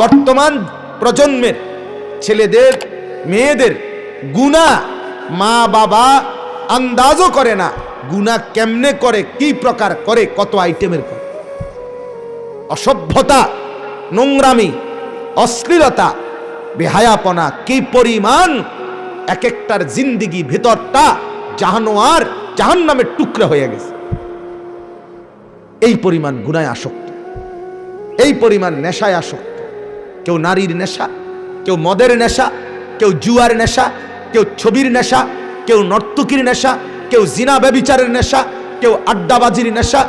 বর্তমান প্রজন্মের ছেলেদের, মেয়েদের গুণা মা বাবা আন্দাজও করে না, গুণা কেমনে করে, কি প্রকার করে, কত আইটেমের করে। অসভ্যতা, নোংরামি, অশ্লীলতা, বেহায়াপনা, কি পরিমাণ এক একটার জিন্দিগি ভেতরটা জাহানোয়ার জাহান নামের টুকরা হয়ে গেছে। এই পরিমাণ গুনায় আসক্ত, এই পরিমাণ নেশায় আসক্ত কেউ নারীর নেশা, কেউ মদের নেশা, কেউ জুয়ার নেশা, কেউ ছবির নেশা, কেউ নর্তকীর নেশা, কেউ জিনা ব্যবিচারের নেশা, কেউ আড্ডাবাজির নেশা,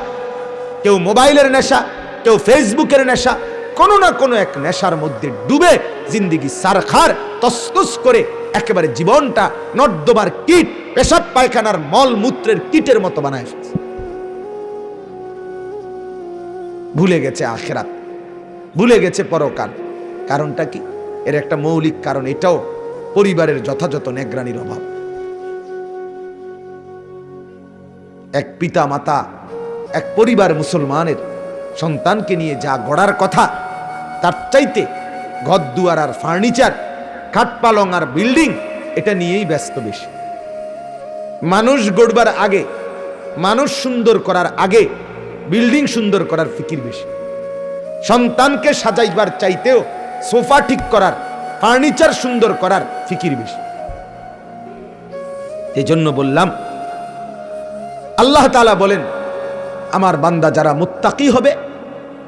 কেউ মোবাইলের নেশা, কেউ ফেসবুকের নেশা, কোনো না কোনো এক নেশার মধ্যে ডুবে জিন্দিগি সারখার তসতস করে একেবারে জীবনটা নর্দমার কীট, পেশাব পায়খানার মল মূত্রের কীটের মতো বানায় ফেলছে। ভুলে গেছে আখেরাত, ভুলে গেছে পরকাল। কারণটা কি? এর একটা মৌলিক কারণ, এটাও পরিবারের যথাযথ নেগ্রানির অভাব। এক পিতা মাতা এক পরিবার মুসলমানের সন্তানকে নিয়ে যা গড়ার কথা, তার চাইতে ঘর দুয়ার আর ফার্নিচার, খাটপালং আর বিল্ডিং, এটা নিয়েই ব্যস্ত বেশি। মানুষ গড়বার আগে, মানুষ সুন্দর করার আগে, বিল্ডিং সুন্দর করার ফিকির বেশি। সন্তানকে সাজাইবার চাইতেও সোফা ঠিক করার, ফার্নিচার সুন্দর করার ফিকির বেশি। এই জন্য বললাম, আল্লাহ তাআলা বলেন, আমার বান্দা যারা মুত্তাকি হবে,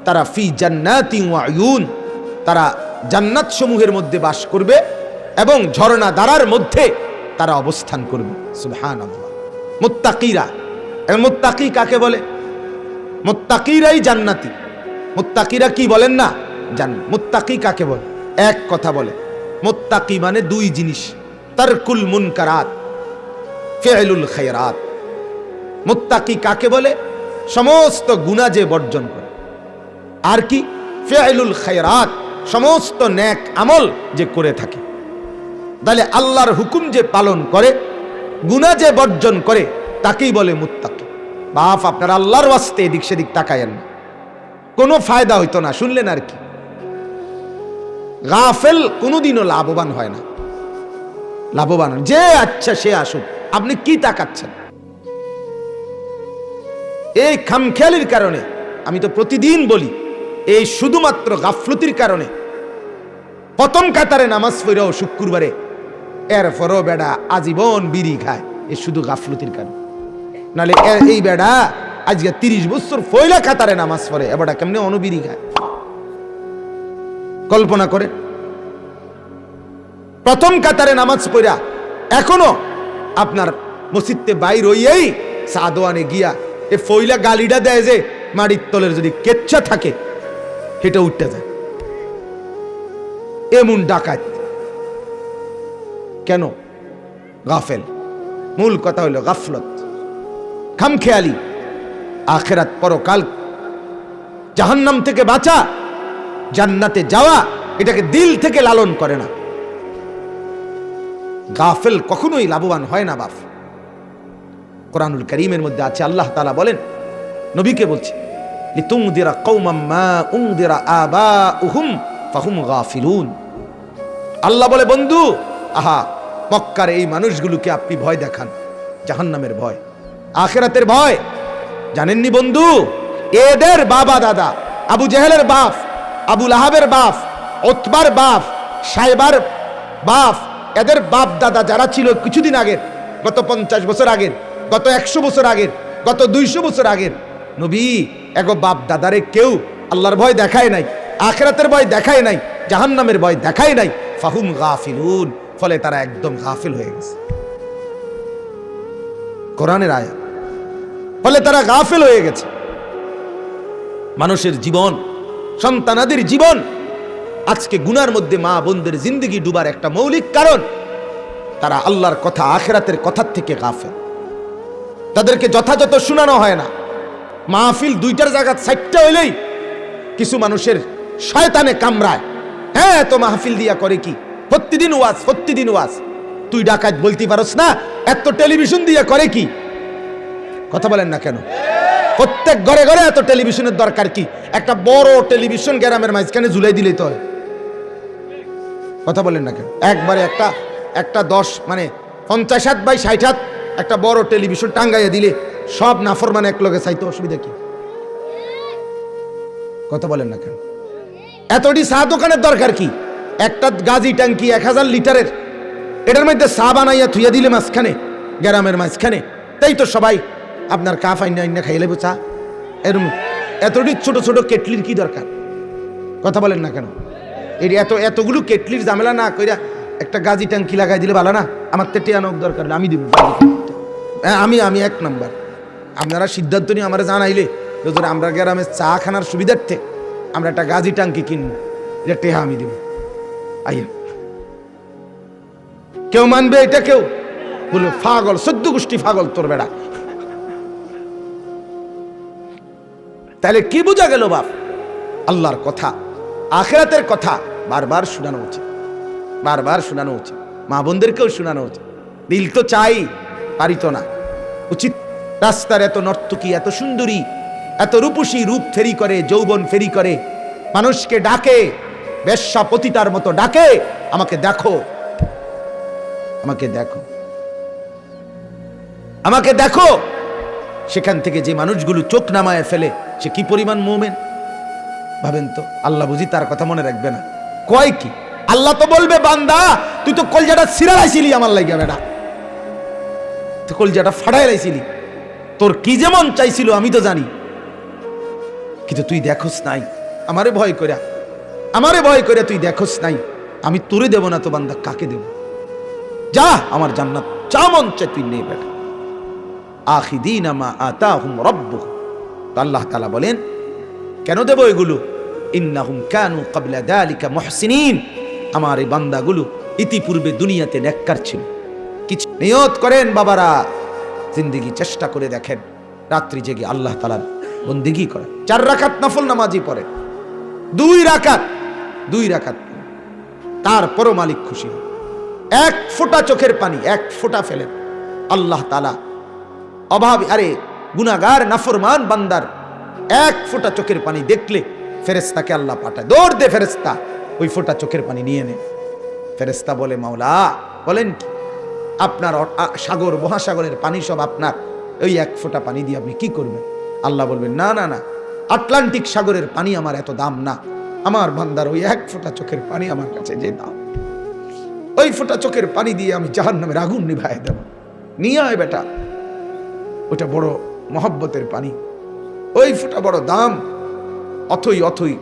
তারা ফি জান্নাতি আয়ুন, তারা জান্নাত সমূহের মধ্যে বাস করবে এবং ঝর্ণা দ্বারার মধ্যে তারা অবস্থান করবে। সুবহানাল্লাহ। মুত্তাকিরা মুত্তাকি কাকে বলে? মুত্তাকিরাই জান্নাতি। মুত্তাকিরা কি বলেন না? জান, মুত্তাকি কাকে বলে? এক কথা বলে। মুত্তাকি মানে দুই জিনিস, তারকুল মুনকারাত ফিআলুল খায়রাত। মুত্তাকি কাকে বলে? সমস্ত গুণা যে বর্জন করে। আর কি? ফেআলুল খায়রাত, সমস্ত ন্যাক আমল যে করে থাকে। তাহলে আল্লাহর হুকুম যে পালন করে, গুণা যে বর্জন করে, তাকেই বলে মুত্তাকি। বাপ, আপনার আল্লাহর ওয়াস্তে এদিক সেদিক তাকায়েন না। কোনো ফায়দা হইতো না, শুনলেন আর কি? গাফেল কোনোদিনও লাভবান হয় না। লাভবান যে আচ্ছা সে আসুক। আপনি কি তাকাচ্ছেন? এই খামখেয়ালির কারণে, আমি তো প্রতিদিন বলি, এই শুধুমাত্র গাফলতির কারণে প্রথম কাতারে নামাজ পড়াও শুক্রবারে এর পরও বেড়া আজীবন বিড়ি খায়, এ শুধু গাফলতির কারণে। নালে এই বেড়া আজকে তিরিশ বছর ফয়লা কাতারে নামাজ পড়ে এবারটা কেমনি অনুবিড়ি খায়? কল্পনা করে। প্রথম কাতারে নামাজ পড়া, এখনও আপনার মসজিদতে বাইর হইয়াই সাদোয়ানে গিয়া এ ফইলা গালিটা দেয় যে, মাড়ির তলের যদি কেচ্ছা থাকে সেটা উঠতে যায়। এমন ডাকাত। কেন? গাফেল। মূল কথা হইল গাফলত। খামখেয়ালি। আখেরাত পরকাল। জাহান্নাম থেকে বাঁচা। জান্নাতে যাওয়া এটাকে দিল থেকে লালন করে না। গাফেল কখনোই লাভবান হয় না, বাপ। কোরআনুল করিমের মধ্যে আছে, আল্লাহ তালা বলেন, নবীকে বলছে আল্লাহ বলে, বন্ধু, আহা, মক্কার এই মানুষগুলোকে আপনি ভয় দেখান, জাহান্নামের ভয়, আখেরাতের ভয়। জানেননি বন্ধু? এদের বাবা দাদা, আবু জেহেলের বাপ আবু আহাবের বাপ, ওতবার বাপ, সাইবার বাপ, এদের বাপ দাদা যারা ছিল কিছুদিন আগের গত পঞ্চাশ বছর আগের গত একশো বছর আগের গত দুইশো বছর আগের নবী, এগো বাপ দাদারে কেউ আল্লাহর ভয় দেখায় নাই, আখেরাতের ভয় দেখায় নাই, জাহান্নামের ভয় দেখায় নাই, ফাহুম গাফিলুন, ফলে তারা একদম গাফিল হয়ে গেছে। কোরআনের আয়া ফলে তারা গাফিল হয়ে গেছে। মানুষের জীবন সন্তানাদের জীবন। আজকে গুনার মধ্যে মা বোনদের জিন্দগি ডুবার একটা মৌলিক কারণ। তারা আল্লাহর কথা আখেরাতের কথার থেকে গাফেল। তাদেরকে যথাযথ শোনানো হয় না। মাহফিল দুইটার জায়গা সাইটটা হইলেই কিছু মানুষের শয়তানে কামড়ায়। হ্যাঁ এত মাহফিল দিয়া করে কি? প্রতিদিন ওয়াজ প্রতিদিন ওয়াজ। তুই ডাকাত বলতে পারস না, এত টেলিভিশন দিয়া করে কি? কথা বলেন না কেন? প্রত্যেক ঘরে ঘরে এত টেলিভিশনের দরকার কি? একটা বড় টেলিভিশন গ্রামের মাঝখানে ঝুলাই দিলেই তো হয়। কথা বলেন না কেন? একবারে একটা একটা দশ মানে পঞ্চাশ হাত বাই ষাট হাত একটা বড় টেলিভিশন টাঙ্গাইয়া দিলে সব নাফর মানে এক লগে চাইতো অসুবিধা কি? কথা বলেন না কেন? এতটি চা দোকানের দরকার কি? একটা গাজি ট্যাঙ্কি এক হাজার লিটারের, এটার মধ্যে চা বানাইয়া থুইয়া দিলে মাঝখানে, গ্রামের মাঝখানে। তাই তো সবাই আপনার কাফ আইনা আইনা খাইলে চা। এরম এতটি ছোট ছোট কেটলির কি দরকার? কথা বলেন না কেন? এই এত, এতগুলো কেটলির ঝামেলা না কইরা একটা গাজি ট্যাঙ্কি লাগাই দিলে ভালো না? আমার তো টিয়ানোর দরকার আমি দিব। হ্যাঁ আমি আমি এক নাম্বার। আপনারা সিদ্ধান্ত নিয়ে আমরা জানাইলে আমরা গ্রামে চা খানার সুবিধার্থে আমরা একটা গাজি ট্যাঙ্কি কিনবো। এটা টেহা আমি দিব। আইয়া। কেউ মানবে এটা কেউ? বলবে ফাগল সদ্য গোষ্ঠী ফাগল তোর বেড়া। তাহলে কি বোঝা গেল বাপ? আল্লাহর কথা, আখেরাতের কথা বারবার শোনানো উচিত। বারবার শোনানো উচিত। মা বোনদেরকেও শোনানো উচিত। দিল তো চাই পারিত না। উচিত রাস্তার এত নর্তকী, এত সুন্দরী, এত রূপসী রূপ ফেরি করে, যৌবন ফেরি করে। মানুষকে ডাকে, বেশ্যা পতিতার মতো ডাকে, আমাকে দেখো। আমাকে দেখো। আমাকে দেখো। সেখান থেকে যে মানুষগুলো চোখ নামায় ফেলে সে কি পরিমাণ মোমেন? ভাবেন তো, আল্লাহ বুঝি তার কথা মনে রাখবে না। কয় কি? আল্লাহ তো বলবে, বান্দা, তুই তো কলজাটা সিরালাইছিলি আমার লাগিয়া বেটা। তো কলজাটা ফাড়াই লাইছিলি। তোর কি যেমন চাইছিল আমি তো জানি। কিন্তু তুই দেখোস নাই, আমারে ভয় কইরা। আমারে ভয় কইরা তুই দেখোস নাই, আমি তোরে দেব না তো বান্দা, কাকে দেব? যা, আমার জান্নাত চা মন চাই তুই নেই বেটা। আখিদিন আমা আতাহুম রব্বুহুম। তো আল্লাহ তালা বলেন, কেন দেব এগুলো? ইন্নাহুম কানু ক্বাবলা যালিকা মুহসিনিন। আমার এই বান্দাগুলো ইতিপূর্বে দুনিয়াতে নেককার ছিল। কিছু নিয়ত করেন বাবারা, জিন্দেগি চেষ্টা করে দেখেন, রাত্রি জেগে আল্লাহ তাআলার বন্দেগি করেন। চার রাকাত নফল নামাজি পড়ে দুই রাকাত, দুই পড়েন। তারপরও মালিক খুশি এক ফোঁটা চোখের পানি, এক ফোঁটা ফেলেন। আল্লাহ তালা অভাব, আরে গুনাগার নাফরমান বান্দার এক ফোঁটা চোখের পানি দেখলে ফেরেস্তাকে আল্লাহ পাঠায়। দৌড় দে ফেরেস্তা ওই ফোঁটা চোখের পানি নিয়ে নে। ফেরেস্তা বলে, মাওলা, বলেন কি? আপনার সাগর, মহাসাগরের পানি সব আপনার। ওই এক ফোঁটা পানি দিয়ে আপনি কি করবেন? আল্লাহ বলবেন, না না না। আটলান্টিক সাগরের পানি আমার এত দাম না। আমার বান্দার ওই এক ফোঁটা চোখের পানি আমার কাছে যে দাম ওই ফোঁটা চোখের পানি দিয়ে আমি জাহান নামের আগুন নিভাই দেব। নিয়ে আয় বেটা। ওটা বড় মহব্বতের পানি। ওই ফোঁটা বড় দাম। অথই অথই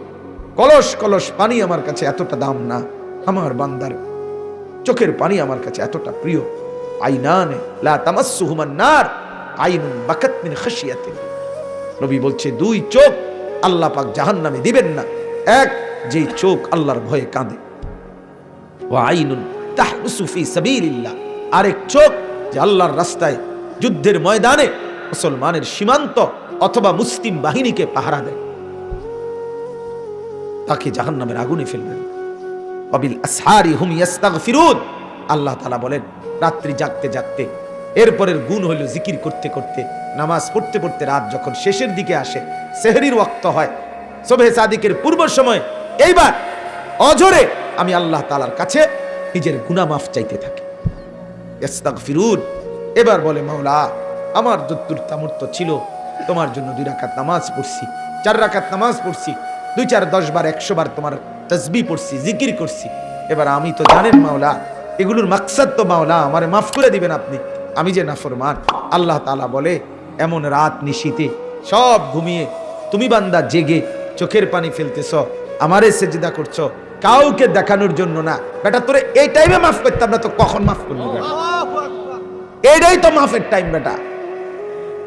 কলস কলস পানি আমার কাছে এতটা দাম না। আমার বান্দার চোখের পানি আমার কাছে এতটা প্রিয়। আইনানে নার নবী বলছে, দুই চোখ আল্লাহ পাক জাহান্নামে দিবেন না। এক, যেই চোখ আল্লাহর ভয়ে কাঁদে। ওয়া আইনুন তাহবুসু ফি সাবিলিল্লাহ। আরেক চোখ যে আল্লাহর রাস্তায় যুদ্ধের ময়দানে মুসলমানের সীমান্ত অথবা মুসলিম বাহিনীকে পাহারা দেয়। তাকে জাহান্নামের আগুনে ফেলবেন। আল্লাহ তাআলা বলেন, রাত্রি জাগতে জাগতে, এরপরের গুণ হলো জিকির করতে করতে, নামাজ পড়তে পড়তে রাত যখন শেষের দিকে আসে, সেহরির ওয়াক্ত হয়। সোবে সাদিকের পূর্ব সময়, এইবার অজরে আমি আল্লাহ তালার কাছে নিজের গুনাহ মাফ চাইতে থাকি। ইস্তাগফিরুন এবার বলে, মাওলা আমার যদ্দুর তামর্থ ছিল। তোমার জন্য দুই রাকাত নামাজ পড়ছি চার রাকাত নামাজ পড়ছি দুই চার দশ বার একশো বার তোমার তসবি পড়ছি জিকির করছি। এবার আমি তো জানেন মাওলা এগুলোর মাকসাদ তো মাওলা আমারে মাফ করে দিবেন আপনি। আমি যে নাফরমান আল্লাহ তাআলা বলে এমন রাত নিশীতে সব ঘুমিয়ে তুমি বান্দা জেগে চোখের পানি ফেলতেছ আমারে সেজদা করছ কাউকে দেখানোর জন্য না। বেটা তোরে এই টাইমে মাফ করতাম না তো কখন মাফ করব এটাই তো মাফের টাইম বেটা।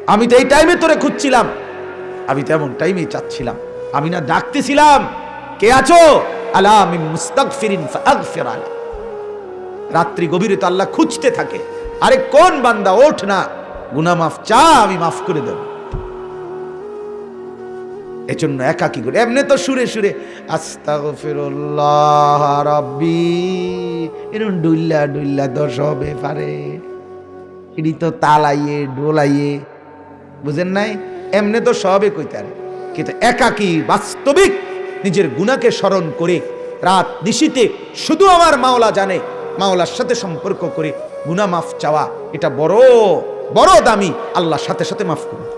আমি তো এই টাইমে তোরে খুঁজছিলাম। আমি তো এমন টাইমেই চাচ্ছিলাম। আমি না ডাকতেছিলাম, কে আছো? আলা আমি ফাগফির আলা। রাত্রি গভীরে তো আল্লাহ খুঁজতে থাকে। আরে কোন বান্দা, ওঠ না। গুনাহ মাফ চা, আমি মাফ করে দেব। এজন্য একাকি করে, এমনি তো সুরে সুরে, আস্তাগফিরুল্লাহ রাব্বি। এরকম ডুল্লা ডুল্লা দশ হবে পারে। এটি তো তালাইয়ে, ডোলাইয়ে। বুঝেন নাই? এমনি তো সবে কইতারে। কিন্তু একাকি বাস্তবিক নিজের গুণাকে স্মরণ করে, রাত নিশিতে শুধু আমার মাওলা জানে, মাওলার সাথে সম্পর্ক করে গুনা মাফ চাওয়া, এটা বড় বড় দামি আল্লাহর সাথে সাথে মাফ করুন।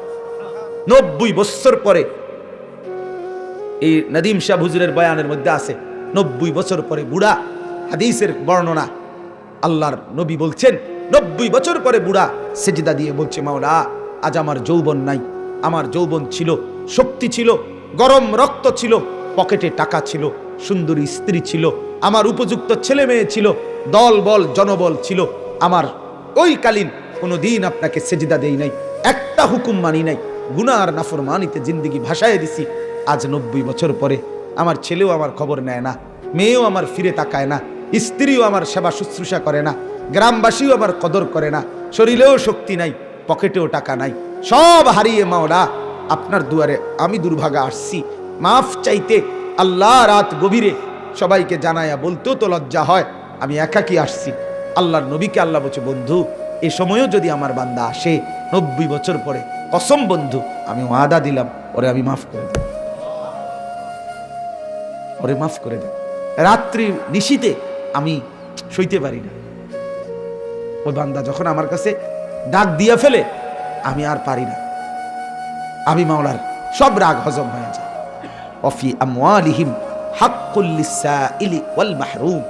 নব্বই বছর পরে, এই নদীম শাহ হুজুরের বয়ানের মধ্যে আছে, নব্বই বছর পরে বুড়া হাদিসের বর্ণনা, আল্লাহর নবী বলছেন, নব্বই বছর পরে বুড়া সেজিদা দিয়ে বলছে, মাওলা আজ আমার যৌবন নাই। আমার যৌবন ছিল, শক্তি ছিল, গরম রক্ত ছিল, পকেটে টাকা ছিল, সুন্দরী স্ত্রী ছিল, আমার উপযুক্ত ছেলে মেয়ে ছিল, দল বল, জনবল ছিল। আমার ওই কালীন কোনো দিন আপনাকে সেজিদা দেই নাই, একটা হুকুম মানি নাই গুনা আর নাফর মানিতে জিন্দিগি ভাসায় দিছি। আজ নব্বই বছর পরে আমার ছেলেও আমার খবর নেয় না, মেয়েও আমার ফিরে তাকায় না, স্ত্রীও আমার সেবা শুশ্রূষা করে না, গ্রামবাসীও আমার কদর করে না, শরীরেও শক্তি নাই পকেটেও টাকা নাই। সব হারিয়ে মাওলা, আপনার দুয়ারে আমি দুর্ভাগা আসছি। মাফ চাইতে আল্লাহ রাত গভীরে সবাইকে জানায়া বলতেও তো লজ্জা হয়, আমি একাকি আসছি। আল্লাহর নবীকে আল্লাহ বলছে, বন্ধু, এ সময়ও যদি আমার বান্দা আসে, নব্বই বছর পরে, কসম বন্ধু, আমি ওয়াদা দিলাম, ওরে আমি মাফ করে দেব। ওরে মাফ করে দেব। রাত্রি নিশীতে আমি সইতে পারি না। ওই বান্দা যখন আমার কাছে ডাক দিয়ে ফেলে, আমি আর পারি না। আমি মাওলার সব রাগ হজম হয়ে যায়। অফি আমওয়ালিহিম হাক্কুল ওয়াল মাহরুম।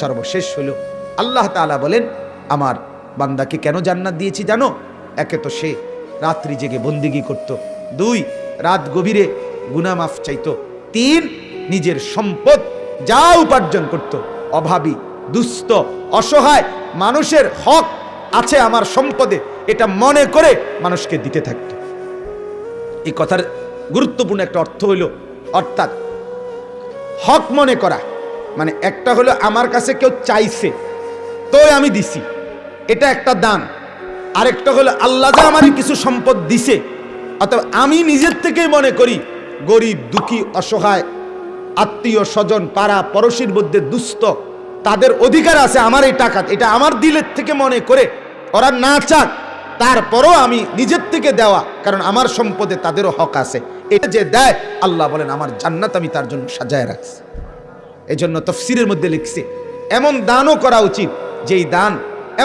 সর্বশেষ হলো আল্লাহ তাআলা বলেন, আমার বান্দাকে কেন জান্নাত দিয়েছি জানো? একে তো সে রাত্রি জেগে বন্দিগি করত। দুই, রাত গভীরে গুনাহ মাফ চাইতো। তিন, নিজের সম্পদ যা উপার্জন করত। অভাবী, দুস্থ, অসহায় মানুষের হক আছে আমার সম্পদে, এটা মনে করে মানুষকে দিতে থাকতো। এই কথার গুরুত্বপূর্ণ একটা অর্থ হইল, অর্থাৎ হক মনে করা। মানে একটা হলো, আমার কাছে কেউ চাইছে তো আমি দিছি, এটা একটা দান। আরেকটা হলো, আল্লাহ যা আমার কিছু সম্পদ দিছে, অথবা আমি নিজের থেকেই মনে করি, গরিব, দুঃখী, অসহায়, আত্মীয় স্বজন, পাড়া পড়শির মধ্যে দুস্থ, তাদের অধিকার আছে আমার এই টাকা এটা আমার দিলের থেকে মনে করে ওরা না চাক, তারপরও আমি নিজের থেকে দেওয়া, কারণ আমার সম্পদে তাদেরও হক আছে। এটা যে দেয়, আল্লাহ বলেন, আমার জান্নাত আমি তার জন্য সাজায় রাখছি। এই জন্য তফসিরের মধ্যে লিখছে, এমন দানও করা উচিত, যেই দান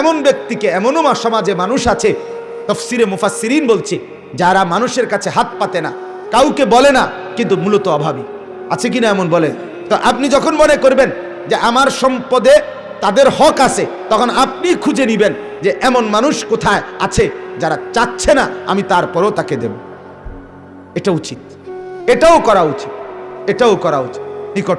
এমন ব্যক্তিকে, এমনও সমাজে মানুষ আছে। তফসিরে মুফাসসিরিন বলছে, যারা মানুষের কাছে হাত পাতে না, কাউকে বলে না, কিন্তু মূলত অভাবী। আছে কিনা এমন বলে? তো আপনি যখন মনে করবেন যে আমার সম্পদে তাদের হক আছে, তখন আপনি খুঁজে নিবেন যে এমন মানুষ কোথায় আছে যারা চাচ্ছে না আমি তারপরও তাকে দেব। এটা উচিত। এটাও করা উচিত। এটাও করা উচিত। নিকট